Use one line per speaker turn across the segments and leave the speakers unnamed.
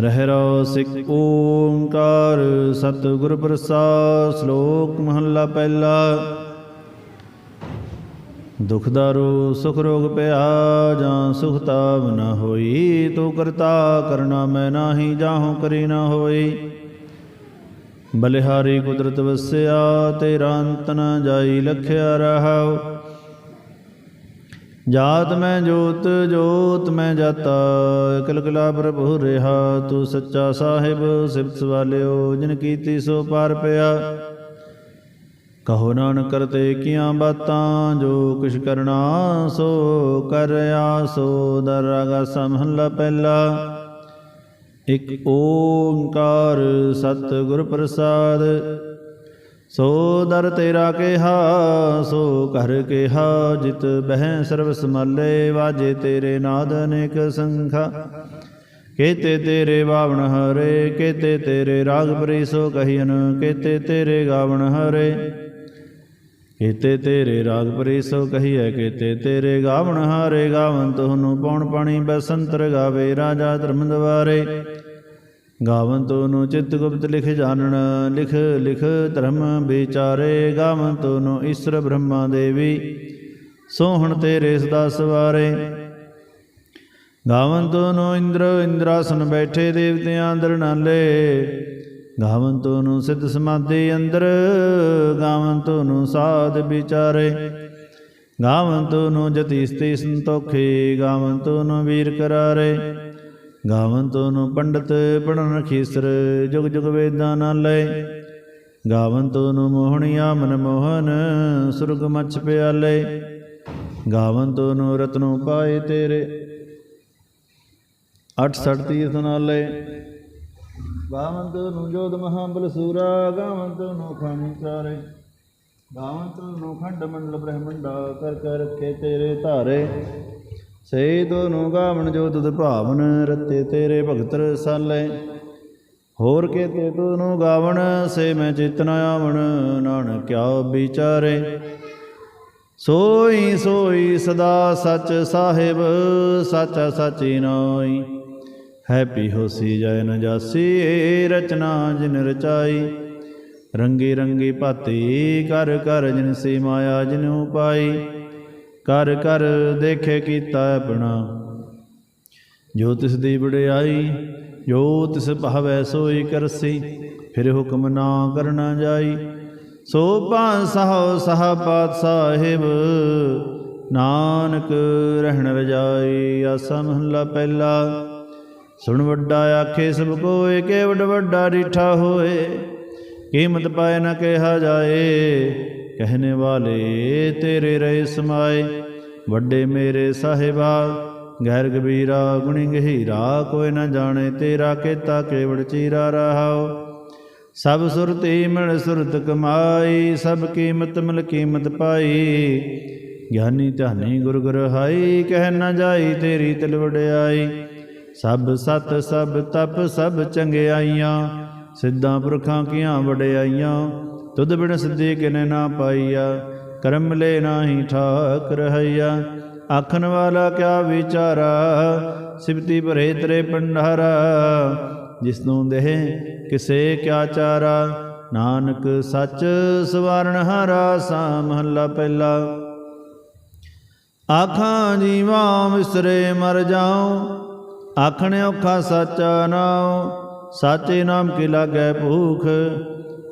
ਰਹਿ ਰੋ ਸਿਕ ਓੰਕਾਰ, ਸਤਿਗੁਰ ਪ੍ਰਸਾਦ, ਸ਼ਲੋਕ ਮਹੱਲਾ ਪਹਿਲਾ। ਦੁਖ ਦਾਰੂ ਸੁਖ ਰੋਗ ਪਿਆ, ਜਾਂ ਸੁਖ ਤਾਪ ਨ ਹੋਈ, ਤੂੰ ਕਰਤਾ ਕਰਨਾ ਮੈਂ ਨਾਹੀ ਜਾਹੂ ਕਰੀ ਨ ਹੋਈ। ਬਲਿਹਾਰੀ ਕੁਦਰਤ ਵਸਿਆ, ਤੇਰਾ ਅੰਤ ਨ ਜਾਈ, ਲਖਿਆ ਰਹਾਉ। ਜਾਤ ਮੈਂ ਜੋਤ ਜੋਤ ਮੈਂ ਜਾਤਾ, ਕਲਕਲਾ ਪ੍ਰਭੂ ਰਿਹਾ, ਤੂੰ ਸੱਚਾ ਸਾਹਿਬ, ਸਿਫਤ ਵਾਲਿਓ ਜਿਨ ਕੀਤੀ ਸੋ ਪਾਰ ਪਿਆ। ਕਹੋ ਨਾਨਕ ਕਰਤੇ ਕੀਆਂ ਬਾਤਾਂ, ਜੋ ਕਿਛ ਕਰਨਾ ਸੋ ਕਰਿਆ, ਸੋ ਦਰਗਾ ਸਮਹਲਾ ਪਹਿਲਾ। ਇਕ ਓੰਕਾਰ ਸਤ ਗੁਰ ਪ੍ਰਸਾਦ ਸੋ ਦਰ ਤੇਰਾ ਕਿਹਾ, ਸੋ ਕਰ ਕਿਹਾ, ਜਿਤ ਬਹਿ ਸਰਬ ਸਮਾਲੇ ਵਾਜੇ ਤੇਰੇ ਨਾਦ ਅਨੇਕ ਸੰਖਾ। ਕੇਤੇ ਤੇਰੇ ਬਾਵਣ ਹਰੇ, ਕੇਤੇ ਤੇਰੇ ਰਾਗ ਪਰੀ ਸੋ ਕਹੀਨ, ਕੇਤੇ ਤੇਰੇ ਗਾਵਣ ਹਰੇ। ਕੇਤੇ ਤੇਰੇ ਰਾਗ ਪਰੀ ਸੋ ਕਹੀਐ, ਕੇਤੇ ਤੇਰੇ ਗਾਵਣ ਹਾਰੇ ਗਾਵਨ ਤੋਨੂੰ ਪੌਣ ਪਾਣੀ, ਬਸੰਤਰ ਗਾਵੇ ਰਾਜਾ ਧਰਮ ਦਵਾਰੇ ਗਾਵਨ ਤੋਨੂੰ ਚਿਤ ਗੁਪਤ ਲਿਖ ਜਾਣਨ, ਲਿਖ ਲਿਖ ਧਰਮ ਵਿਚਾਰੇ। ਗਾਵਨ ਤੋਨੂੰ ਈਸ਼ਰ ਬ੍ਰਹਮਾ ਦੇਵੀ, ਸੋਹਣ ਤੇਰੇ ਸਦਾ ਸਵਾਰੇ। ਗਾਵਨ ਤੋਨੂੰ ਇੰਦਰ, ਇੰਦਰਾਸਨ ਬੈਠੇ ਦੇਵਤਿਆਂ ਅੰਦਰ ਨਾਲੇ। ਗਾਵਨ ਤੋਨੂੰ ਸਿੱਧ ਸਮਾਧੀ ਅੰਦਰ ਗਾਵਨ ਤੋਨੂੰ ਸਾਧ ਵਿਚਾਰੇ। ਗਾਵਨ ਤੋਨੂੰ ਜਤੀ ਸਤੀ ਸੰਤੋਖੇ ਗਾਵਨ ਤੋਨੂੰ ਵੀਰ ਕਰਾਰੇ। ਗਾਵਨ ਤੋਨੂੰ ਪੰਡਤ ਪੜਨ ਖੀਸਰ, ਜੁਗ ਜੁਗ ਵੇਦਾਂ ਨਾਲੇ ਗਾਵਨ ਤੋਨੂੰ ਮੋਹਣੀਆ ਮਨ ਮੋਹਨ, ਸੁਰਗ ਮਛ ਪਿਆਲੇ। ਗਾਵਨ ਤੋਨੂੰ ਰਤਨੋ ਪਾਏ ਤੇਰੇ। 68 ਤੀਰਥ ਨਾਲੇ ਗਾਵੰਤ ਨੂੰ ਜੋਤ ਮਹਾਬਲ ਸੂਰਾ ਗਾਵੰਤ ਨੂੰ ਖਾਣੀ ਚਾਰੇ। ਗਾਵੰਤ ਨੂੰ ਖੰਡ ਮੰਡਲ ਬ੍ਰਹਮੰਡਾ, ਕਰ ਕਰ ਰੱਖੇ ਤੇਰੇ ਧਾਰੇ। ਸੇ ਨੂੰ ਗਾਵਣ ਜੋ ਤੁਧ ਭਾਵਨ, ਰਤੇ ਤੇਰੇ ਭਗਤ ਰਸਾਲੇ। ਹੋਰ ਕੇ ਤੇ ਨੂੰ ਗਾਵਣ, ਸੇ ਮੈਂ ਚਿਤਨ ਆਵਣ, ਨਾਨਕ ਕਿਆ ਵਿਚਾਰੇ। ਸੋਈ ਸੋਈ ਸਦਾ ਸਚ ਸਾਹਿਬ, ਸਾਚਾ ਸਾਚੀ ਨਾਈ ਹੈਪੀ ਹੋਸੀ ਜੈ ਨ ਜਾਸੀ ਏ ਰਚਨਾ ਜਿਨ ਰਚਾਈ। ਰੰਗੀ ਰੰਗੀ ਭਾਤੀ ਕਰ ਕਰ ਜਿਨ ਸੀ ਮਾਇਆ ਜਿਨ ਉਪਾਈ। ਕਰ ਕਰ ਦੇਖੇ ਕੀਤਾ ਆਪਣਾ। ਜੋ ਤਿਸ ਦੀ ਵਡਿਆਈ, ਜੋ ਤਿਸ ਭਾਵੈ ਸੋਈ ਕਰਸੀ, ਫਿਰ ਹੁਕਮ ਨਾ ਕਰਨਾ ਜਾਈ। ਸੋ ਪਾਂ ਸਹੋ ਸਹ ਪਾਤ ਸਾਹਿਬ, ਨਾਨਕ ਰਹਿਣ ਰਜਾਈ ਆਸਾ ਮਹਲਾ ਪਹਿਲਾ। ਸੁਣ ਵੱਡਾ ਆਖੇ ਸਭ ਕੋਏ ਕੇ ਵੱਡ ਵੱਡਾ ਡੀਠਾ ਹੋਏ, ਕੀਮਤ ਪਾਏ ਨਾ ਕਿਹਾ ਜਾਏ। ਕਹਿਨੇ ਵਾਲੇ, ਤੇਰੇ ਰਹੇ ਸਮਾਏ, ਵੱਡੇ ਮੇਰੇ ਸਾਹਿਬਾ ਗੈਰ ਗਬੀਰਾ ਗੁਣੀ ਗਹੀਰਾ, ਕੋਈ ਨਾ ਜਾਣੇ ਤੇਰਾ ਕੀਤਾ ਕੇਵੜ ਚੀਰਾ ਰਹਾਓ। ਸਭ ਸੁਰਤੀ ਮਿਲ ਸੁਰਤ ਕਮਾਈ, ਸਭ ਕੀਮਤ ਮਿਲ ਕੀਮਤ ਪਾਈ। ਗਿਆਨੀ ਧਾਨੀ ਗੁਰ ਗੁਰ ਕਹਿ ਨਾ ਜਾਈ ਤੇਰੀ ਤਿਲ ਵਡਿਆਈ। ਸਭ ਸਤ, ਸਭ ਤਪ, ਸਭ ਚੰਗਿਆਈਆਂ, ਸਿੱਧਾਂ ਪੁਰਖਾਂ ਕੀਆਂ ਵਡਿਆਈਆਂ ਤੁਧ ਬਿਨ ਸਿੱਧੀ ਕਿਨੇ ਨਾ ਪਾਈਆ, ਕਰਮ ਮਿਲੇ ਨਾਹੀ ਠਾਕ ਰਹਿਆ ਆਖਣ ਵਾਲਾ ਕਿਆ ਵਿਚਾਰਾ ਸਿਫਤੀ ਭਰੇ ਤਰੇ ਪੰਡਾਰਾ ਜਿਸ ਨੂੰ ਦੇਹ ਕਿਸੇ ਕਿਆ ਚਾਰਾ, ਨਾਨਕ ਸੱਚ ਸਵਰਨ ਹਾਰਾ ਸਾ ਮਹੱਲਾ ਪਹਿਲਾ। ਆਖਾਂ ਜੀਵਾਂ ਵਿਸਰੇ ਮਰ ਜਾਉ, ਆਖਣ ਔਖਾ ਸਾਚਾ ਨਾਉ, ਸਾਚੇ ਨਾਮ ਕੀ ਲਾਗੈ ਭੂਖ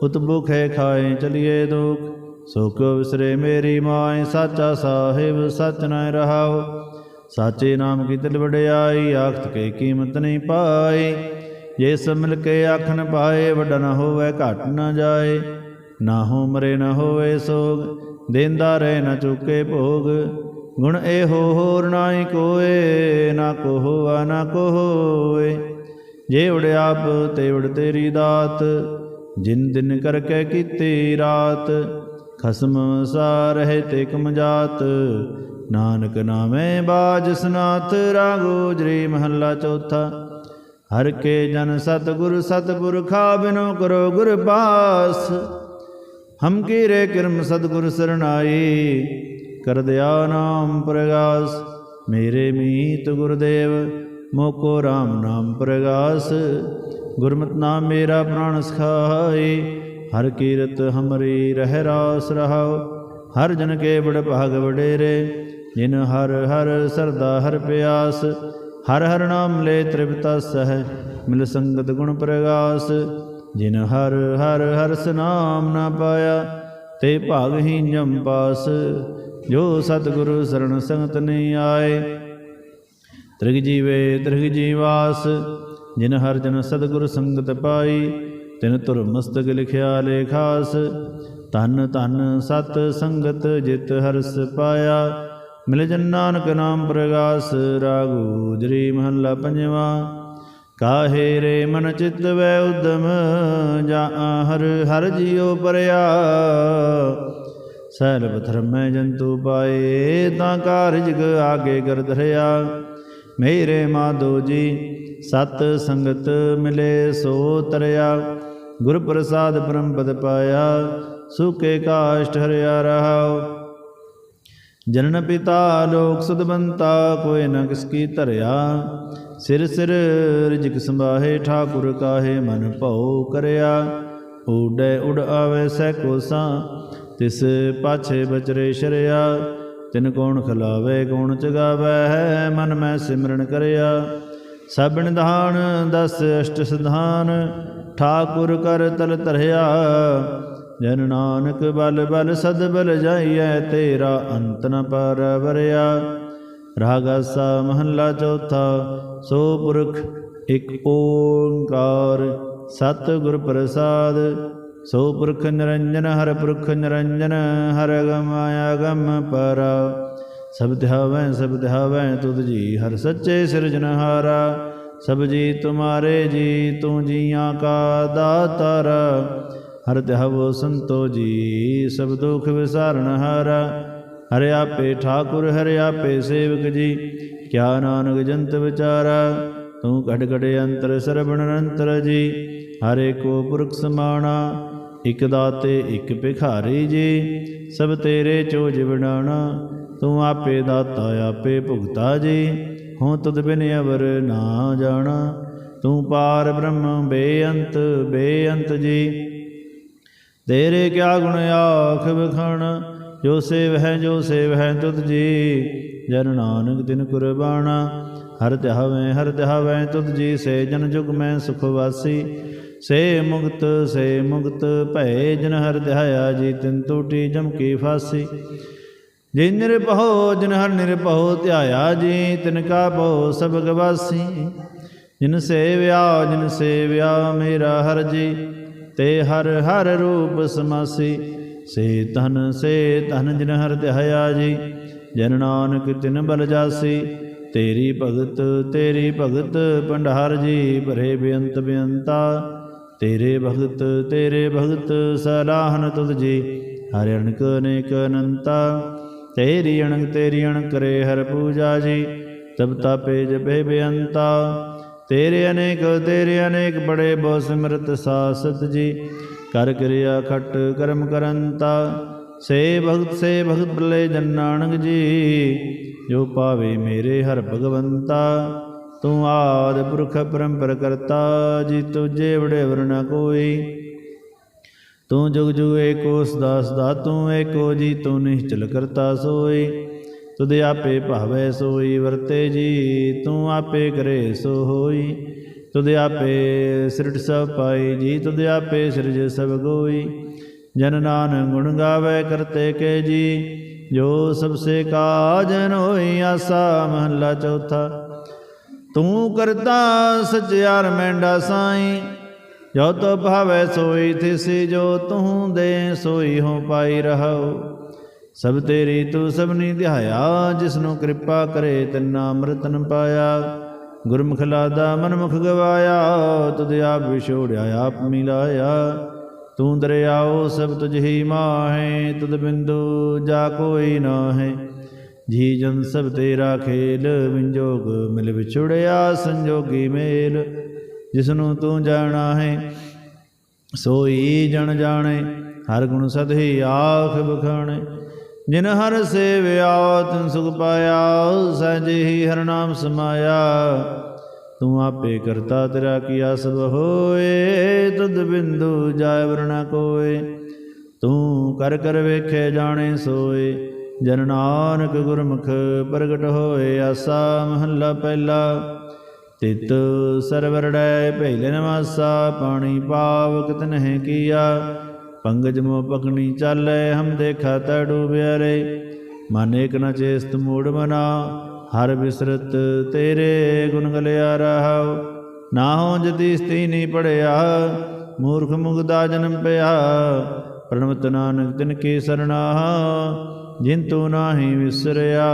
ਉਤ ਭੁਖੇ ਖਾਏ ਚਲੀਏ ਦੁਖ ਸੋ ਵਿਸਰੇ ਮੇਰੀ ਮਾਏ, ਸਾਚਾ ਸਾਹਿਬ ਸਚ ਨ ਰਹਾਉ ਸਾਚੇ ਨਾਮ ਕੀ ਦਿਲ ਵਡਿਆਈ, ਆਖਤ ਕੇ ਕੀਮਤ ਨਹੀਂ ਪਾਈ ਜੇ ਸਭ ਕੇ ਆਖਣ ਪਾਏ, ਵੱਡਾ ਨ ਹੋਵੇ, ਘਟ ਨ ਜਾਏ। ਨਾ ਹੋ ਮਰੇ, ਨ ਹੋਵੇ ਸੋਗ, ਦੇਂਦਾ ਰਹਿ, ਨ ਚੁੱਕੇ ਭੋਗ। ਗੁਣ ਇਹੋ ਹੋਰ ਨਾਹੀ ਕੋਏ, ਨਾ ਕੋ ਹੋਆ, ਨਾ ਕੋ ਹੋਏ। ਜੇ ਉੜ ਆਪ, ਤੇ ਉੜ ਤੇਰੀ ਦਾਤ। ਜਿਨ ਦਿਨ ਕਰਕੇ ਕੀਤੀ ਰਾਤ, ਖਸਮ ਸਾ ਰਹੇ ਤੇ ਕਮ ਜਾਤ। ਨਾਨਕ ਨਾਮੇ ਬਾਜ ਸਨਾਥ ਰਾਗੋ ਜਰੀ ਮਹੱਲਾ ਚੌਥਾ। ਹਰ ਕੇ ਜਨ ਸਤਗੁਰ ਸਤਪੁਰਖਾ ਬਿਨੋ ਕਰੋ ਗੁਰ ਪਾਸ ਹਮ ਕੀਰੇ ਕਿਰਮ ਸਤਗੁਰ ਸਰਣਾਈ ਕਰ ਦਿਆ ਨਾਮ ਪ੍ਰਗਾਸ। ਮੇਰੇ ਮੀਤ ਗੁਰਦੇਵ ਮੋਕੋ RAM ਨਾਮ ਪ੍ਰਗਾਸ, ਗੁਰਮਤਿ ਨਾਮ ਮੇਰਾ ਪ੍ਰਾਣ ਸਖਾਏ। ਹਰ ਕੀਰਤ ਹਮਰੀ ਰਹਿ ਰਾਸ ਰਹਾਉ, ਹਰ ਜਨ ਕੇ ਬੜ ਭਾਗ ਵਡੇਰੇ। ਜਿਨ ਹਰ ਹਰ ਸਰਦਾ ਹਰ ਪਿਆਸ, ਹਰ ਹਰ ਨਾਮ ਲੈ ਤ੍ਰਿਪਤਾ ਸਹਿ ਮਿਲ ਸੰਗਤ ਗੁਣ ਪ੍ਰਗਾਸ। ਜਿਨ ਹਰ ਹਰ ਹਰਸ ਨਾਮ ਨਾ ਪਾਇਆ, ਤੇ ਭਾਗਹੀਨ ਜਮ ਪਾਸ। ਜੋ ਸਤਿਗੁਰੂ ਸਰਣ ਸੰਗਤ ਨਹੀਂ ਆਏ ਤ੍ਰਿਗ ਜੀਵੇ ਤ੍ਰਿਗ ਜੀਵਾਸ ਜਿਨ ਹਰ ਜਨ ਸਤਿਗੁਰ ਸੰਗਤ ਪਾਈ, ਤਿਨ ਤੁਰ ਮਸਤਕ ਲਿਖਿਆ ਲੇਖਾਸ। ਧਨ ਧਨ ਸਤ ਸੰਗਤ ਜਿਤ ਹਰਸ ਪਾਇਆ, ਮਿਲ ਜਨ ਨਾਨਕ ਨਾਮ ਪ੍ਰਗਾਸ, ਰਾਗੂ ਜਰੀ ਮਹੱਲਾ ਪੰਜਵਾ। ਕਾਹੇ ਰੇ ਮਨ ਚਿਤ ਵੈ ਉਦਮ ਜਾ ਹਰ ਹਰ ਜੀਉ ਪਰਿਆ। ਸੈਲਬ ਮੈਂ ਜੰਤੂ ਪਾਏ, ਤਾਂ ਕਾਰਜ ਆਗੇ ਕਰ ਧਰਿਆ ਮੇਰੇ ਮਾਧੋ ਜੀ, ਸਤ ਸੰਗਤ ਮਿਲੇ ਸੋ ਤਰਿਆ ਗੁਰ ਪ੍ਰਸਾਦ ਪਰਮ ਪਦ ਪਾਇਆ, ਸੁਕੇ ਕਾਸ਼ਟ ਹਰਿਆ ਰਹਾਉ। ਜਨਨ ਪਿਤਾ ਲੋਕ ਸਦਬੰਤਾ ਕੋਇ ਨ ਕਿਸ ਕੀ ਧਰਿਆ। ਸਿਰ ਸਿਰ ਰਿਜਕ ਸੰਭਾਹੇ, ਠਾਕੁਰ ਕਾਹੇ ਮਨ ਭਉ ਕਰਿਆ। ਊਡੈ ਉਡ ਆਵੇ ਸੈ ਕੋਸਾ, ਤਿਸ ਪਾਛੇ ਬਚਰੇ ਸ਼ਰਿਆ। ਤਿਨ ਕੋਣ ਖਲਾਵੇ, ਕੌਣ ਚਗਾਵੇ ਮਨ ਮੈਂ ਸਿਮਰਨ ਕਰਿਆ। ਸਭਨ ਦਾਨ ਦਸ ਅਸ਼ਟ ਸਿਧਾਨ, ਠਾਕੁਰ ਕਰ ਤਲ ਧਰਿਆ। ਜਨ ਨਾਨਕ ਬਲ ਬਲ ਸਦ ਬਲ ਜਾਈਐ, ਤੇਰਾ ਅੰਤ ਨ ਪਰ ਵਰਿਆ ਰਾਗਾਸਾ ਮਹੱਲਾ ਚੌਥਾ, ਸੋ ਪੁਰਖ ਇਕ ਓੰਕਾਰ ਸਤ ਗੁਰ ਪ੍ਰਸਾਦ। ਸੋ ਪੁਰਖ ਨਿਰੰਜਨ ਹਰ ਪੁਰਖ ਨਿਰੰਜਨ ਹਰ ਗਮ ਆਇਆ ਗਮ ਪਰ। ਸਭ ਧਿਆਵੈ ਸਭ ਧਿਆਵੈ, ਤੁਧ ਜੀ ਹਰ ਸੱਚੇ ਸਿਰਜਨਹਾਰਾ ਸਭ ਜੀ ਤੁਮਾਰੇ ਜੀ, ਤੂੰ ਜੀਆਂ ਕਾ ਦਾਤਾਰ। ਹਰ ਧਿਆਵੋ ਸੰਤੋ ਜੀ, ਸਭ ਦੁਖ ਵਿਸਾਰਨ ਹਾਰਾ। ਹਰਿ ਆਪੇ ਠਾਕੁਰ, ਹਰਿ ਆਪੇ ਸੇਵਕ ਜੀ, ਕਿਆ ਨਾਨਕ ਜੰਤ ਵਿਚਾਰਾ। ਤੂੰ ਘੜ ਘੜ ਅੰਤਰ ਸਰਬਣ ਅਨੰਤਰ ਜੀ ਹਰੇ ਕੋ ਪੁਰਖ ਸਮਾਣਾ, ਇਕ ਦਾਤੇ ਇਕ ਭਿਖਾਰੀ ਜੀ, ਸਭ ਤੇਰੇ ਚੋ ਵਿਡਾਣਾ ਤੂੰ ਆਪੇ ਦਾਤਾ, ਆਪੇ ਭੁਗਤਾ ਜੀ, ਹਉ ਤੁਧ ਬਿਨ ਅਵਰ ਨਾ ਜਾਣਾ, ਤੂੰ ਪਾਰ ਬ੍ਰਹਮ ਬੇਅੰਤ ਬੇਅੰਤ ਜੀ। ਤੇਰੇ ਕਿਆ ਗੁਣ ਆਖ ਬਖਣ ਜੋ ਸੇਵ ਹੈ, ਜੋ ਸੇਵ ਹੈ ਤੁਧ ਜੀ। ਜਨ ਨਾਨਕ ਦਿਨ ਕੁਰਬਾਨਾ ਹਰ ਧਿਆਵੇਂ ਹਰ ਧਿਆਵੇਂ ਤੁਧ ਜੀ, ਸੇ ਜਨ ਜੁਗ ਮੈਂ ਸੁਖ ਵਾਸੀ। ਸੇ ਮੁਕਤ ਸੇ ਮੁਕਤ ਭੈ ਜਨ ਹਰ ਧਿਆਇਆ ਜੀ, ਤਿਨ ਟੂਟੀ ਜਮ ਕੀ ਫਾਸੀ। ਜਿਨ ਨਿਰਭਉ, ਜਿਨ ਹਰ ਨਿਰਭਉ, ਧਿਆਇਆ ਜੀ, ਤਿਨ ਕਾ ਭਉ ਸਭ ਗਵਾਸੀ। ਜਿਨ ਸੇਵਿਆ ਜਿਨ ਸੇਵਿਆ ਮੇਰਾ ਹਰ ਜੀ, ਤੇ ਹਰ ਹਰ ਰੂਪ ਸਮਾਸੀ। ਸੇ ਤਨ ਸੇ ਤਨ ਜਿਨ ਹਰ ਧਿਆਇਆ ਜੀ, ਜਨ ਨਾਨਕ ਤਿਨ ਬਲ ਜਾਸੀ। ਤੇਰੀ ਭਗਤ ਤੇਰੀ ਭਗਤ, ਭੰਡਾਰ ਜੀ, ਭਰੇ ਬੇਅੰਤ ਬੇਅੰਤਾ। ਤੇਰੇ ਭਗਤ ਤੇਰੇ ਭਗਤ, ਸਲਾਹਨ ਤੁਧ ਜੀ। ਹਰਿ ਅਣਕ ਅਨੇਕ ਅਨੰਤਾ, ਤੇਰੀ ਅਣਕ ਤੇਰੀ ਅਣਕ ਕਰੇ ਹਰ ਪੂਜਾ ਜੀ। ਤਬ ਤਾਪੇ ਜਪੇ ਬੇਅੰਤਾ। ਤੇਰੇ ਅਨੇਕ ਤੇਰੇ ਅਨੇਕ ਬੜੇ ਬਹੁ ਸਿਮਰਤ ਸਾਸਤ ਜੀ। ਕਰ ਕਿਰਿਆ ਖਟ ਕਰਮ ਕਰੰਤਾ। ਸੇ ਭਗਤ ਸੇ ਭਗਤ ਬਲੇ ਜਨ ਨਾਨਕ ਜੀ। ਜੋ ਪਾਵੇ ਮੇਰੇ ਹਰ ਭਗਵੰਤਾ। ਤੂੰ ਆਦ ਪੁਰਖ ਪਰੰਪਰ ਕਰਤਾ, ਜੀ ਤੁਝੇ ਵੜੇ ਵਰਨਾ ਕੋਈ। ਤੂੰ ਜੁਗ ਜੁਗ ਏਕੋ ਸਦਾ ਸਦਾ ਤੂੰ ਏਕੋ ਜੀ, ਤੂੰ ਨਿਸ਼ਚਲ ਕਰਤਾ ਸੋਈ। ਤੁਧ ਆਪੇ ਭਾਵੈ ਸੋਈ, ਵਰਤੇ ਜੀ, ਤੂੰ ਆਪੇ ਕਰੇ ਸੋ ਹੋਈ। ਤੁਧ ਆਪੇ ਸਿਰਟ ਸਭ ਪਾਈ ਜੀ, ਤੁਧ ਆਪੇ ਸਿਰਜ ਸਭ ਗੋਈ। ਜਨ ਨਾਨਕ ਗੁਣ ਗਾਵੇ ਕਰਤੇ ਕੇ ਜੀ, ਜੋ ਸਭ ਸੇ ਕਾਜਨ ਹੋਈ, ਆਸਾ ਮਹੱਲਾ ਚੌਥਾ। ਤੂੰ ਕਰਤਾ ਸਚਿਆਰ ਮੈਂਡਾ ਸਾਈ। ਜੋ ਤੋ ਭਾਵੈ ਸੋਈ ਥਿਸੀ, ਜੋ ਤੂੰ ਦੇ ਸੋਈ ਹੋ ਪਾਈ ਰਹੋ ਸਭ ਤੇਰੀ ਤੂੰ ਸਭਨੀ ਧਿਆਇਆ ਜਿਸਨੂੰ ਕਿਰਪਾ ਕਰੇ ਤਿੰਨਾ ਅੰਮ੍ਰਿਤਨ ਪਾਇਆ। ਗੁਰਮੁਖ ਲਾਦਾ ਮਨਮੁਖ ਗਵਾਇਆ, ਤੁਧ ਆਪ ਵਿਛੋੜਿਆ, ਆਪ ਮਿਲਾਇਆ। ਤੂੰ ਦਰਿਆਓ ਸਭ ਤੁਝ ਹੀ ਮਾਹੇ, ਤੁਧ ਬਿੰਦੂ ਜਾ ਕੋਈ ਨਾ ਹੈ ਜੀ ਜਨ ਸਭ ਤੇਰਾ ਖੇਲ, ਵਿੰਜੋਗ ਮਿਲ ਵਿਛੁੜਿਆ ਸੰਜੋਗੀ ਮੇਲ। ਜਿਸਨੂੰ ਤੂੰ ਜਾਣਾ ਹੈ, ਸੋਈ ਜਨ ਜਾਣੇ, ਹਰ ਗੁਣ ਸਦਹੀ ਆਖ ਬਖਾਣੇ। ਜਿਨ ਹਰ ਸੇਵਿਆ, ਤਿਨ ਸੁਖ ਪਾਇਆ, ਸਹਿਜ ਹੀ ਹਰ ਨਾਮ ਸਮਾਇਆ। ਤੂੰ ਆਪੇ ਕਰਤਾ ਤੇਰਾ ਕੀਆ ਸਭ ਹੋਏ ਤੁਧ ਬਿੰਦੂ ਜਾਇ ਵਰਣਾ ਕੋਏ। ਤੂੰ ਕਰ ਕਰ ਵੇਖੇ ਜਾਣੇ ਸੋਏ ਜਨ ਨਾਨਕ ਗੁਰਮੁਖ ਪ੍ਰਗਟ ਹੋਏ ਆਸਾ ਮਹੱਲਾ ਪਹਿਲਾ। ਤਿਤ ਸਰਵਰੜੈ ਭੈਲੇ ਨਮਾਸਾ ਪਾਣੀ ਪਾਵਕ ਤਨਹਿ ਕੀਆ। ਪੰਗਜ ਮੋ ਪਕਣੀ ਚਾਲੈ, ਹਮ ਦੇਖਾ ਤਾ ਡੂਬਿਆ ਰੇ। ਮਨ ਏਕ ਨ ਚੇਸਤ ਮੂੜ ਮਨਾ, ਹਰ ਬਿਸਰਤ ਤੇਰੇ ਗੁਣ ਗਲਿਆ ਰਹਾਉ। ਨਾ ਹੋ ਜਤੀ ਸਤੀ ਨਹੀਂ ਪੜਿਆ, ਮੂਰਖ ਮੁਗਦਾ ਜਨਮ ਪਿਆ। ਪ੍ਰਣਵਤ ਨਾਨਕ ਤਿਨ ਕੀ ਸਰਣਾ ਜਿੰਤੂ ਤੂੰ ਨਾਹੀ ਵਿਸਰਿਆ,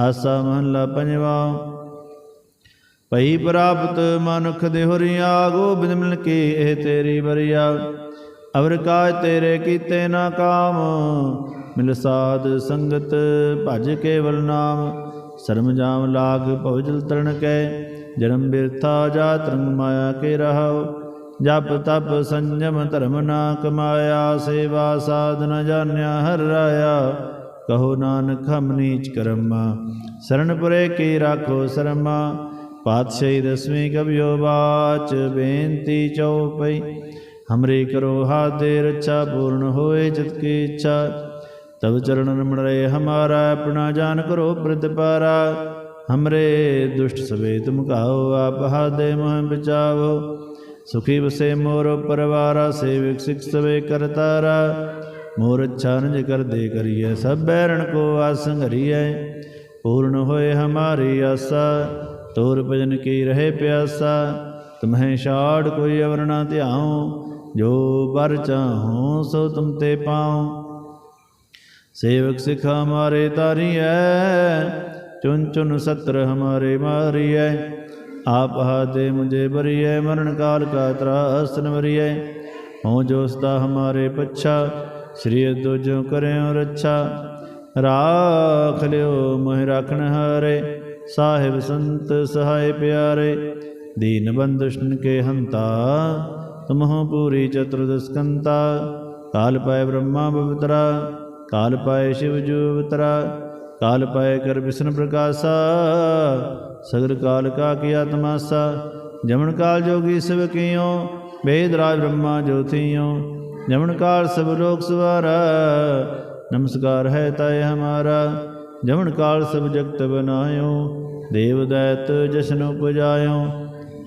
ਆਸਾ ਮਹਲਾ ਪੰਜਵਾ। ਪਈ ਪ੍ਰਾਪਤ ਮਨੁਖ ਦੇ ਹੁਰੀਆ ਗੋਬਿੰਦ ਮਿਲ ਕੇ ਇਹ ਤੇਰੀ ਬਰੀਆ ਅਵਰ ਕਾਜ ਤੇਰੇ ਕੀਤੇ ਨਾ ਕਾਮ, ਮਿਲ ਸਾਧ ਸੰਗਤ ਭਜ ਕੇਵਲ ਨਾਮ। ਸਰਮ ਜਾਮ ਲਾਗ ਭਵਜਲ ਤਰਨ ਕੈ, ਜਨਮ ਬਿਰਥਾ ਜਾ ਤਰੰਗ ਮਾਇਆ ਕੇ ਰਹਾਉ। ਜਪ ਤਪ ਸੰਜਮ ਧਰਮ ਨਾ ਕਮਾਇਆ, ਸੇਵਾ ਸਾਧ ਜਾਣਿਆ ਹਰ ਰਾਇਆ। ਕਹੋ ਨਾਨਕ, ਹਮ ਨੀਚ ਕਰਮਾ। ਸਰਣ ਪੁਰੇ ਕੀ ਰਾਖੋ ਸਰਮਾ। ਪਾਤਸ਼ਾਹੀ ਦਸਵੀਂ ਕਬਿਓ ਬਾਚ, ਬੇਨਤੀ ਚਉਪਈ ਹਮਰੇ ਕਰੋ ਹਾਦੇ ਰੱਛਾ, ਪੂਰਨ ਹੋਏ ਜਿਤ ਕੀ ਇੱਛਾ। ਤਬ ਚਰਨ ਰਮਣ ਰੇ ਹਮਾਰਾ, ਆਪਣਾ ਜਾਨ ਕਰੋ ਪ੍ਰਤਪਾਰਾ ਹਮਰੇ ਦੁਸ਼ਟ ਸਵੇ ਤੁਮ ਕਾਓ ਆਪ ਹਾਦੇ ਮੋਹ ਬਚਾਵੋ। ਸੁਖੀ ਵਸੇ ਮੋਰ ਪਰਵਾਰਾ, ਸੇਵਕ ਸਿਖ ਸਵੇ ਕਰਤਾਰਾ। ਮੋਰ ਮੂਰਛਾ ਨਜ ਕਰਦੇ ਕਰੀਐ ਸਭ ਬੈਰਣ ਕੋ ਆਸੰਘਰੀਐ ਪੂਰਨ ਹੋਏ ਹਮਾਰੀ ਆਸਾ, ਤੋਰ ਭਜਨ ਕੀ ਰਹੇ ਪਿਆਸਾ। ਤਮਹਿ ਛਾੜ ਕੋਈ ਅਵਰ ਨਾ ਧਿਆਉ, ਜੋ ਬਰ ਚਾਹੂੰ ਸੋ ਤੁਮ ਤੇ ਪਾਉ। ਸੇਵਕ ਸਿਖ ਹਮਾਰੇ ਤਾਰੀਐ ਚੁਨ ਚੁਨ ਸਤਰ ਹਮਾਰੇ ਮਾਰੀਐ। ਆਪ ਹਾਦੇ ਮੁਝੇ ਬਰੀਐ, ਮਰਨ ਕਾਲ ਕਾ ਤਰਾਸਨ ਮਰੀਐ ਹੋ ਜੋਸਤਾ ਹਮਾਰੇ ਪੱਛਾ ਸ੍ਰੀ ਦੁਜੋ ਕਰਿਓ ਰੱਛਾ, ਰਾਖ ਲਿਓ ਮੋਹਿ ਰਾਖਣ ਹਾਰੇ, ਸਾਹਿਬ ਸੰਤ ਸਹਾਇ ਪਿਆਰੇ। ਦੀਨ ਬੰਦੁਸ਼ਨ ਕੇ ਹੰਤਾ, ਤੁਮਹੁ ਪੂਰੀ ਚਤੁਰਦਸ਼ਕੰਤਾ ਕਾਲ ਪਾਇ ਬ੍ਰਹਮਾ ਬਵਤਰਾ, ਕਾਲ ਪਾਇ ਸ਼ਿਵ ਜੂ ਅਵਤਰਾ। ਕਾਲ ਪਾਏ ਕਰ ਵਿਸ਼ਨ ਪ੍ਰਕਾਸ਼ਾ ਸਗਰ ਕਾਲ ਕਾ ਕੀ ਆਤਮਾਸਾ। ਜਮਨ ਕਾਲ ਜੋਗੀ ਸਭ ਕੀਓ ਵੇਦ ਰਾਜ ਬ੍ਰਹਮਾ ਜੋਤੀਓ ਜਮਨ ਕਾਲ ਸਭ ਲੋਕ ਸਵਾਰਾ, ਨਮਸਕਾਰ ਹੈ ਤਾਏ ਹਮਾਰਾ। ਜਮਨ ਕਾਲ ਸਭ ਜਗਤ ਬਨਾਇਓ, ਦੇਵ ਦੈਤ ਜਸ਼ਨ ਉਪਜਾਇਓ।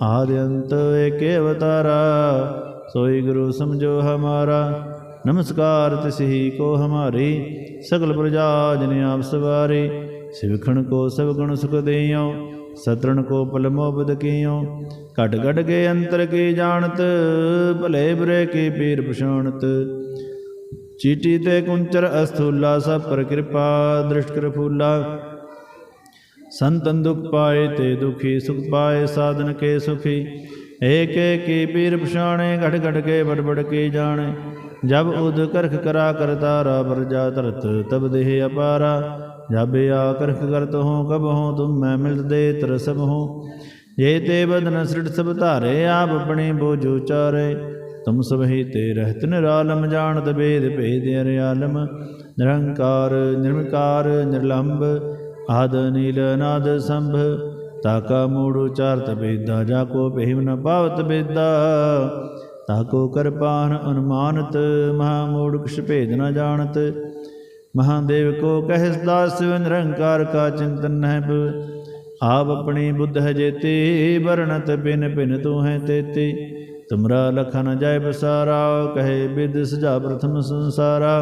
ਆਦਿ ਅੰਤ ਏਕੇ ਅਵਤਾਰਾ, ਸੋਈ ਗੁਰੂ ਸਮਝੋ ਹਮਾਰਾ। ਨਮਸਕਾਰ ਤਿਸਹੀ ਕੋ ਹਮਾਰੀ, ਸਗਲ ਪ੍ਰਜਾ ਜਨ ਆਪ ਸਵਾਰੇ। ਸਿਵਖਣ ਕੋ ਸਭ ਗੁਣ ਸੁਖ ਦੇਇਓ। ਸਤਰਣ ਕੋ ਪਲਮੋ ਬਦ ਕੀਓ। ਘਟ ਘਟ ਕੇ ਅੰਤਰ ਕੀ ਜਾਣਤ, ਭਲੇ ਬਰੇ ਕੀ ਪੀਰ ਪਛਾਣਤ। ਚੀਟੀ ਤੇ ਕੁੰਚਰ ਅਸਥੂਲਾ, ਸਭ ਪਰ ਕਿਰਪਾ ਦ੍ਰਿਸ਼ਟ ਕਰ ਫੂਲਾ। ਸੰਤਨ ਦੁਖ ਪਾਏ ਤੇ ਦੁਖੀ, ਸੁਖ ਪਾਏ ਸਾਧਨ ਕੇ ਸੁਖੀ। ਏਕ ਏਕੀ ਪੀਰ ਪਛਾਣੇ, ਘਟ ਘਟ ਕੇ ਬੜ ਬੜ ਕੇ ਜਾਣੇ। ਜਬ ਉਦ ਕਰਖ ਕਰਾ ਕਰਤਾਰਾ ਵਰਜਾ ਤਰਤ ਤਬ ਦੇਹ ਅਪਾਰਾ। ਜਬ ਆਕਰਖ ਕਰਤ ਹੋ, ਕਬ ਹੋ, ਤੁਮ ਮੈਂ ਮਿਲਤ ਦੇ ਤਰਸਬ ਹੋ। ਜੇ ਤੇ ਬਦਨ ਸ੍ਰਿਟ ਸਭ ਧਾਰੇ, ਆਪ ਆਪਣੇ ਬੋਝੋ ਚਾਰੇ ਤੁਮ ਸਭਹੀ ਤੇ ਰਹਿਤ ਨਿਰਾਲਮ ਜਾਣਤ ਬੇਦ ਭੇਦ ਅਰਿਆਲਮ ਨਿਰੰਕਾਰ ਨਿਰਮਕਾਰ ਨਿਰਲੰਭ, ਆਦ, ਨੀਲ ਨਾਦ ਸੰਭ। ਤਾਕਾ ਮੂੜ ਉਚਾਰਤ ਬੇਦਾ ਜਾ ਕੋ ਭੇਮ ਨ ਪਾਵਤ ਬੇਦਾ ਤਾਕੋ ਕਰਪਾਨ ਅਨੁਮਾਨਤ, ਮਹਾ ਮੂੜ ਕਿਛ ਭੇਦ ਨ ਜਾਣਤ। ਮਹਾਦੇਵ ਕੋ ਕਹਿਸ ਦਾਸ, ਨਿਰੰਕਾਰ ਕਾ ਚਿੰਤਨ ਹੈ ਆਪ ਆਪਣੀ ਬੁੱਧ ਹੈ ਜੇਤੀ, ਵਰਣਤ ਬਿਨ ਬਿਨ ਤੂੰ ਹੈ ਤੇਤੀ। ਤੁਮਰਾ ਲਖਨ ਜੈ ਬਸਾਰਾ ਕਹੇ ਬਿਦ ਸਜਾ ਪ੍ਰਥਮ ਸੰਸਾਰਾ।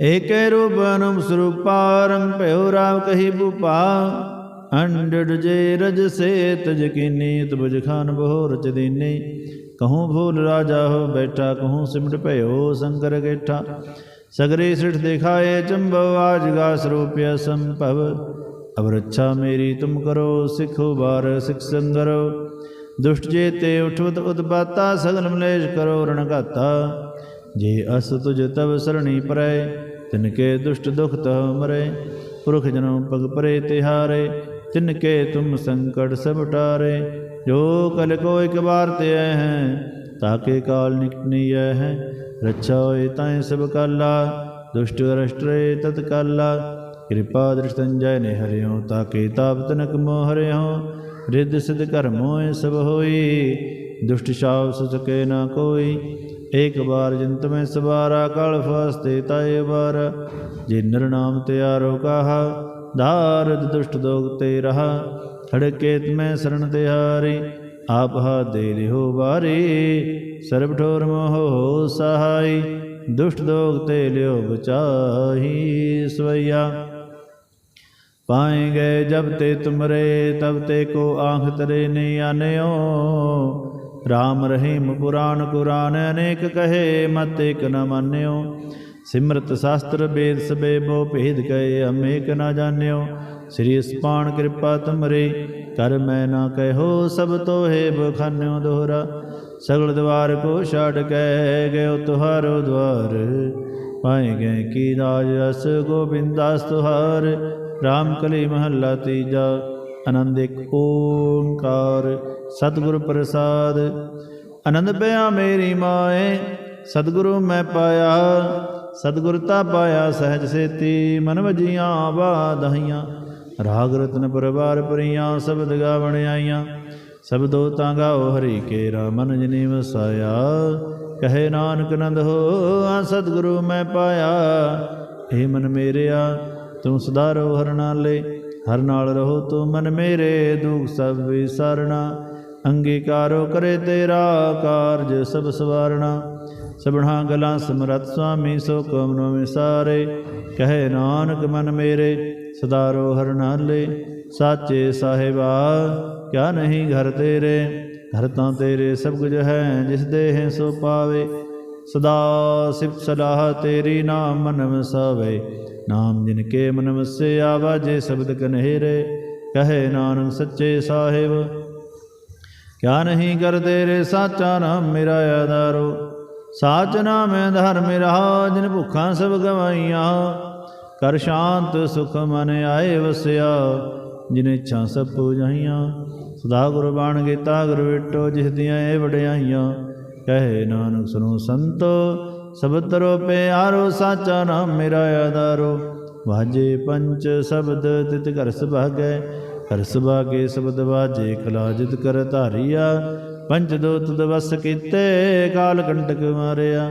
ਏਕੇ ਰੂਪ ਅਨੁਮ ਸਰੂਪਾ ਰੰਗ ਭਇਓ ਰਾਵ ਕਹੀ ਭੂਪਾ। ਅੰਡੜ ਜੇ ਰਜ ਸੇ ਤਜ ਕੀਨੀ ਤਬਜ ਖਾਨ ਬਹੁ ਰਚ ਦੀਨੀ ਕਹੂੰ ਭੂਲ ਰਾਜਾ ਹੋ ਬੈਠਾ, ਕਹੂੰ ਸਿਮਟ ਭਇਓ ਸੰਕਰ ਗੇਠਾ। ਸਗਰੇ ਸਿਠ ਦਿਖਾਏ ਚੰਬਵ ਆਜਗਾ ਸਰੂਪਿਆ ਸੰਭਵ। ਅਬ ਮੇਰੀ ਤੁਮ ਕਰੋ, ਸਿਖੋ ਬਾਰ, ਸਿਖ ਸੰਗਰੋ। ਦੁਸ਼ਟ ਜੇ ਤੇ ਉਠਵਤ ਉਤਪਾਤਾ ਸਗਲ ਮਲੇਸ਼ ਕਰੋ ਰਣਗਾਤਾ। ਜੇ ਅਸ ਤੁਜ ਤਵ ਸਰਣੀ ਪਰੈ, ਤਿਨ ਕੇ ਦੁਸ਼ਟ ਦੁਖ ਤਹ ਮਰੇ। ਪੁਰਖ ਜਨਮ ਪਗ ਪਰੇ ਤਿਹਾਰੇ, ਤਿਨ ਕੇ ਤੁਮ ਸੰਕਟ ਸਭ ਟਾਰੇ ਜੋ ਕਲ ਕੋ ਇਕ ਵਾਰ ਤੇ ਹੈ ਤਾਕੇ ਕਾਲ ਨਿਕਟਨੀ ਹੈ ਰੱਛਾ ਹੋਏ ਤਾਏ ਸਭ ਕਾਲਾ ਦੁਸ਼ਟ ਰਸ਼ਟਰੇ ਤਤ ਕਾਲਾ ਕਿਰਪਾ ਦ੍ਰਿਸ਼ਟੰਜੈ ਨੇ ਹਰਿਓ ਤਾਕੇ ਤਾਪਤ ਨਕ ਮੋ ਹਰਿਓ ਰਿੱਧ ਸਿਧ ਕਰਮ ਹੋਏ ਸਭ ਹੋਈ ਦੁਸ਼ਟ ਸ਼ਾਵ ਸੁਸਕੇ ਨਾ ਕੋਈ ਏਕ ਬਾਰ ਜੰਤ ਮੈਂ ਸਵਾਰਾ ਕਲ ਫਸਤੇ ਤਾਏ ਬਾਰ ਜੇ ਨਰ ਨਾਮ ਤਿਆਰੋ ਕਹਾ ਧਾਰਦ ਦੁਸ਼ਟ ਦੋਗ ਤੇ ਰਹਾ ਖੜਕੇਤ ਮੈਂ ਸਰਣ ਤਿਹਾਰੀ ਆਪ ਹਾ ਦੇ ਲਿਓ ਬਾਰੇ ਸਰਬ ਠੋਰ ਮੋਹ ਸਹਾਈ, ਦੁਸ਼ਟ ਦੋਗ ਤੇ ਲਿਓ ਬਚਾਹੀ ਸਵਈਆ। ਪਾਏ ਗਏ ਜਬ ਤੇ ਤੁਮਰੇ, ਤਬ ਤੇ ਕੋ ਆਂਖ ਤਰੇ ਨਹੀਂ ਆਨਿਓ। ਰਾਮ ਰਹੀਮ ਪੁਰਾਨ ਕੁਰਾਨ ਅਨੇਕ ਕਹੇ, ਮਤ ਇਕ ਨ ਮਾਨਿਓ। ਸਿਮਰਤ ਸ਼ਾਸਤਰ ਬੇਦ ਸਬੇ ਬੋ ਭੇਦ ਕਹੇ, ਅਮੇਕ ਨ ਜਾਣਿਓ। ਸ੍ਰੀ ਸਪਾਨ ਕਿਰਪਾ ਤੁਮਰੇ, ਕਰ ਮੈਂ ਨਾ ਕਹਿਓ ਸਭ ਤੋਹੇ ਬਖਾਨਿਓ ਦੋਹਰਾ, ਸਗਲ ਦਵਾਰ ਕੋ ਛੱਡ ਕੇ ਗਇਓ ਤੁਹਾਰੋ ਦਵਾਰ। ਪਾਏ ਗਏ ਕੀ ਰਾਜ ਰਸ ਗੋਬਿੰਦਾਸ ਤੁਹਾਰ ਰਾਮ ਕਲੀ ਮਹੱਲਾ ਤੀਜਾ, ਆਨੰਦ ਇੱਕ ਓੰਕਾਰ, ਸਤਿਗੁਰ ਪ੍ਰਸਾਦ। ਆਨੰਦ ਪਿਆ ਮੇਰੀ ਮਾਏ, ਸਤਿਗੁਰੂ ਮੈਂ ਪਾਇਆ, ਸਤਿਗੁਰ ਤਾ ਪਾਇਆ ਸਹਿਜ ਸੇਤੀ, ਮਨ ਵਜੀਆਂ ਬਾਧਾਈਆਂ ਰਾਗ ਰਤਨ ਪਰਵਾਰ ਪਰੀਆਂ ਸ਼ਬਦ ਗਾਵਣ ਆਈਆਂ। ਸਬਦੋ ਤਾਂ ਗਾਓ ਹਰੀ ਕੇ ਮਨ ਜਿਨੀ ਵਸਾਇਆ। ਕਹੇ ਨਾਨਕ ਨੰਦ ਹੋ, ਆ ਸਤਿਗੁਰੂ ਮੈਂ ਪਾਇਆ। ਏ ਮਨ ਮੇਰਿਆ, ਤੂੰ ਸਦਾਰੋ ਹਰ ਨਾਲੇ ਹਰ ਨਾਲ ਰਹੋ ਤੂੰ ਮਨ ਮੇਰੇ, ਦੁਖ ਸਭ ਵਿਸਰਣਾ। ਅੰਗੀਕਾਰੋ ਕਰੇ ਤੇਰਾ ਕਾਰਜ ਸਭ ਸਵਾਰਣਾ। ਸਭਨਾ ਗਲਾਂ ਸਮਰਤ ਸੁਆਮੀ, ਸੋ ਕਮ ਵਿਸਾਰੇ। ਕਹੇ ਨਾਨਕ ਮਨ ਮੇਰੇ ਸਦਾਰੋ ਹਰ ਨਾਲੇ, ਸਾਚੇ ਸਾਹਿਬਾ, ਕਿਆ ਨਹੀਂ ਘਰ ਤੇਰੇ? ਘਰ ਤਾਂ ਤੇਰੇ ਸਭ ਕੁਝ ਹੈ, ਜਿਸ ਦੇ ਹੈ ਸੋ ਪਾਵੇ। ਸਦਾ ਸਿਫਤ ਸਲਾਹ ਤੇਰੀ ਨਾਮ ਮਨ ਵਸਾਵੇ ਨਾਮ ਜਿਨ ਕੇ ਮਨ ਵਸੇ ਆਵਾਜੇ ਸ਼ਬਦ ਕਨਹਿਰੇ, ਕਹੇ ਨਾਨਕ ਸੱਚੇ ਸਾਹਿਬ। ਕਿਆ ਨਹੀਂ ਕਰ ਤੇਰੇ, ਸਾਚਾ ਨਾਮ ਮੇਰਾ ਆਧਾਰੋ। ਸਾਚ ਨਾਮ ਧਰਮ ਰਹਾ ਜਿਨ ਭੁੱਖਾਂ ਸਭ ਗਵਾਈਆਂ। ਕਰ ਸ਼ਾਂਤ ਸੁਖ ਮਨ ਆਏ ਵਸਿਆ, ਜਿਨੇ ਇੱਛਾ ਸਭ ਪੂਜਾਈਆਂ। ਸਦਾ ਗੁਰ ਬਾਣ ਗੀਤਾ ਗੁਰ ਵਿਟੋ, ਜਿਸ ਦੀਆਂ ਇਹ ਵਡਿਆਈਆਂ। ਕਹੇ ਨਾਨਕ ਸੁਨੋ ਸੰਤੋ ਸਬਦ ਪਿਆਰੋ, ਸਾਚਾ ਨਾਮ ਮੇਰਾ ਆਧਾਰੋ। ਵਾਜੇ ਪੰਚ ਸ਼ਬਦ, ਤਿਤ ਘਰ ਸੁਭਾਗੈ। ਘਰ ਸੁਭਾਗੇ ਸ਼ਬਦ ਵਾਜੇ ਕਲਾਜਿਤ ਕਰ ਧਾਰੀਆ। ਪੰਚ ਦੋਤ ਦਵਸ ਕੀਤੇ, ਕਾਲ ਕੰਟਕ ਮਾਰਿਆ।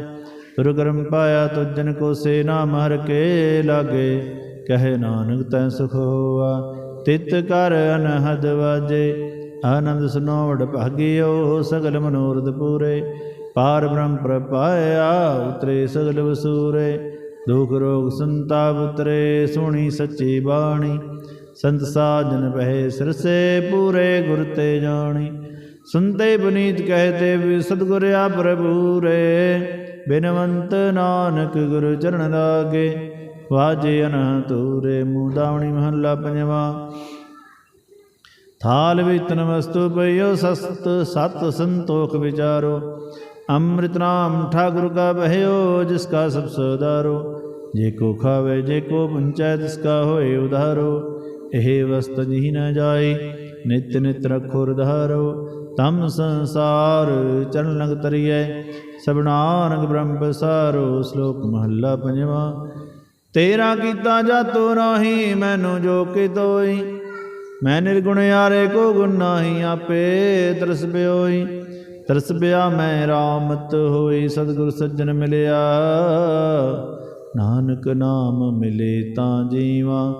ਤੁਰ ਕਰਮ ਪਾਇਆ ਤੁਜਨ ਕੋ ਸੇ ਨਾਮ ਹਰ ਕੇ ਲਾਗੇ, ਕਹੇ ਨਾਨਕ ਤੈ ਸੁਖ ਹੋਆ। ਤਿਤ ਕਰ ਅਨਹਦ ਵਾਜੇ, ਆਨੰਦ ਸੁਨੋਵੜ ਭਾਗਿਓ ਸਗਲ ਮਨੋਰਥ ਪੂਰੇ। ਪਾਰ ਬ੍ਰਹਮ ਪ੍ਰਪਾਇਆ ਉਤਰੇ ਸਗਲ ਵਸੂਰੇ, ਦੁਖ ਰੋਗ ਸੰਤਾਪ ਉਤਰੇ, ਸੁਣੀ ਸੱਚੀ ਬਾਣੀ। ਸੰਤ ਸਾਜਨ ਪਹਿ ਸਿਰਸੇ ਪੂਰੇ ਗੁਰ ਤੇ ਜਾਣੀ। ਸੁਨਤੇ ਬਨੀਤ ਕਹਤੇ ਵੀ ਸਤਗੁਰ ਆ ਪ੍ਰਭੂ ਰੇ ਬਿਨਵੰਤ ਨਾਨਕ ਗੁਰ ਚਰਨ ਲਾਗੇ, ਵਾਜੇ ਅਨ ਤੂਰੇ ਮੂਦਾਵਣੀ ਮਹੱਲਾ ਪੰਜਵਾ। ਥਾਲ ਵਿਤਨ ਵਸਤੂ ਪਈਓ ਸਸਤ, ਸਤ ਸੰਤੋਖ ਵਿਚਾਰੋ। ਅੰਮ੍ਰਿਤ ਨਾਮ ਠਾਕੁਰ ਕਾ ਬਹਿਓ, ਜਿਸ ਕਾ ਸਭ ਸਦਾਰੋ ਜੇ ਕੋ ਖਾਵੇ, ਜੇ ਕੋ ਪੁੰਚੈ, ਤਿਸ ਕਾ ਹੋਏ ਉਧਾਰੋ। ਇਹ ਵਸਤ ਜੀ ਨ ਜਾਏ, ਨਿਤ ਨਿਤ ਰਖੋ ਰਧਾਰੋ ਤਮ ਸੰਸਾਰ ਚਰਨ ਲਗ ਤਰੀਐ ਸਬਨਾਨਕ ਬ੍ਰਹਮ ਬਸਾਰੋ ਸ਼ਲੋਕ ਮਹੱਲਾ ਪੰਜਵਾ। ਤੇਰਾ ਕੀਤਾ ਜਾਤੋ ਨਾਹੀ ਮੈਨੂੰ ਜੋ ਕਿਤੋਈ ਮੈਂ ਨਿਰਗੁਣ ਯਾਰੇ ਕੋ ਗੁਣ ਨਾਹੀ, ਆਪੇ ਤਰਸ ਬਿਓਈ ਤਰਸ ਬਿਆ ਮੈਂ ਰਾਮਤ ਹੋਈ, ਸਤਿਗੁਰ ਸੱਜਣ ਮਿਲਿਆ। ਨਾਨਕ ਨਾਮ ਮਿਲੇ ਤਾਂ ਜੀਵਾ,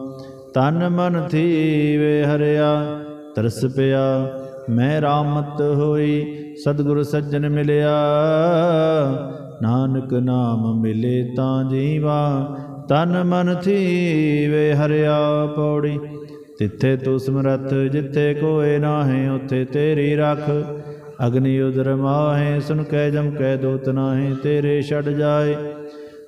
ਤਨ ਮਨ ਥੀਵੇ ਹਰਿਆ। ਤਰਸ ਪਿਆ ਮੈਂ ਰਾਮਤ ਹੋਈ, ਸਤਿਗੁਰ ਸੱਜਣ ਮਿਲਿਆ। ਨਾਨਕ ਨਾਮ ਮਿਲੇ ਤਾਂ ਜੀਵਾ, ਤਨ ਮਨ ਥੀਵੇ ਹਰਿਆ ਪੌੜੀ ਤਿੱਥੇ ਤੂੰ ਸਮਰੱਥ ਜਿੱਥੇ ਕੋਏ ਨਾਹੇ, ਉਥੇ ਤੇਰੀ ਰੱਖ। ਅਗਨੀ ਉਦਰ ਮਾਹੇ, ਸੁਨ ਕੈ ਜਮ ਕੈ ਦੋਤ ਨਾਹੇ, ਤੇਰੇ ਛੱਡ ਜਾਏ।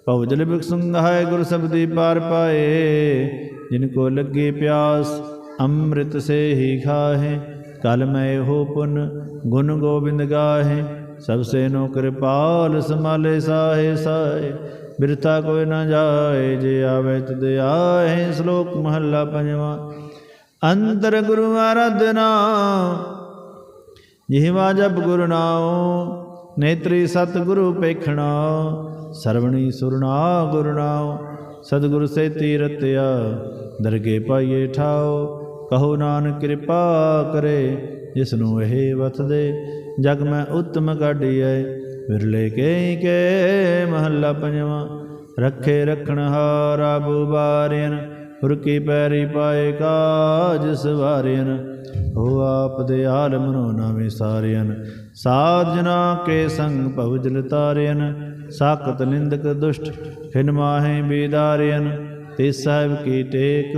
ਭਉਜਲ ਬਿਕ ਸੰਘਾਏ ਗੁਰ ਸਬਦੀ ਪਾਰ ਪਾਏ। ਜਿਨ ਕੋ ਲੱਗੀ ਪਿਆਸ, ਅੰਮ੍ਰਿਤ ਸੇ ਹੀ ਖਾਹੇ। ਕਲ ਮੈਂ ਹੋ ਪੁਨ ਗੁਣ ਗੋਬਿੰਦ ਗਾਹੇ, ਸਭ ਸੇ ਨੋ ਕਿਰਪਾਲ ਸਮਾਲੇ ਸਾਹੇ ਸਾਹੇ। ਬਿਰਤਾ ਕੋਈ ਨਾ ਜਾਏ, ਜੇ ਆਵੇ ਤਦ ਆਏ ਸ਼ਲੋਕ ਮਹੱਲਾ ਪੰਜਵਾਂ। ਅੰਤਰ ਗੁਰੂ ਆਰਾਧਨਾ ਜਿਹਵਾ ਜਪ ਗੁਰ ਨਾਉ, ਨੇਤਰੀ ਸਤ ਗੁਰੂ ਪੇਖਣਾ ਸਰਵਣੀ ਸੁਰਨਾ ਗੁਰ ਨਾਉ। ਸਤਿਗੁਰ ਸੇ ਤੀਰਤਿਆ ਦਰਗੇ ਪਾਈਏ ਠਾਓ ਕਹੋ ਨਾਨਕ ਕਿਰਪਾ ਕਰੇ ਜਿਸ ਨੂੰ ਇਹ ਵਤ ਜਗ ਮੈਂ ਉਤਮ ਕਾਢੀਐ ਵਿਰਲੇ ਕੇ ਕੇ ਮਹੱਲਾ ਪੰਜਵਾਂ, ਰੱਖੇ ਰਖਣ ਹਾਰਾ ਬੁਬਾਰਿਨ ਹੁਰ ਕੀ ਪੈਰੀ ਪਾਏ ਕਾਜ ਸਵਾਰਿਨ। ਹੋ ਆਪ ਦੇ ਆਲਮ ਨੋ ਨਾ ਵਿਸਾਰਿਨ, ਸਾਧ ਜਨਾ ਕੇ ਸੰਗ ਭਵ ਜਲ ਤਾਰਿਨ ਸਾਖਤ ਨਿੰਦਕ ਦੁਸ਼ਟ, ਖਿਨ ਮਾਹੇ ਬੀਦਾਰਿਨ, ਤੇ ਸਾਹਿਬ ਕੀ ਟੇਕ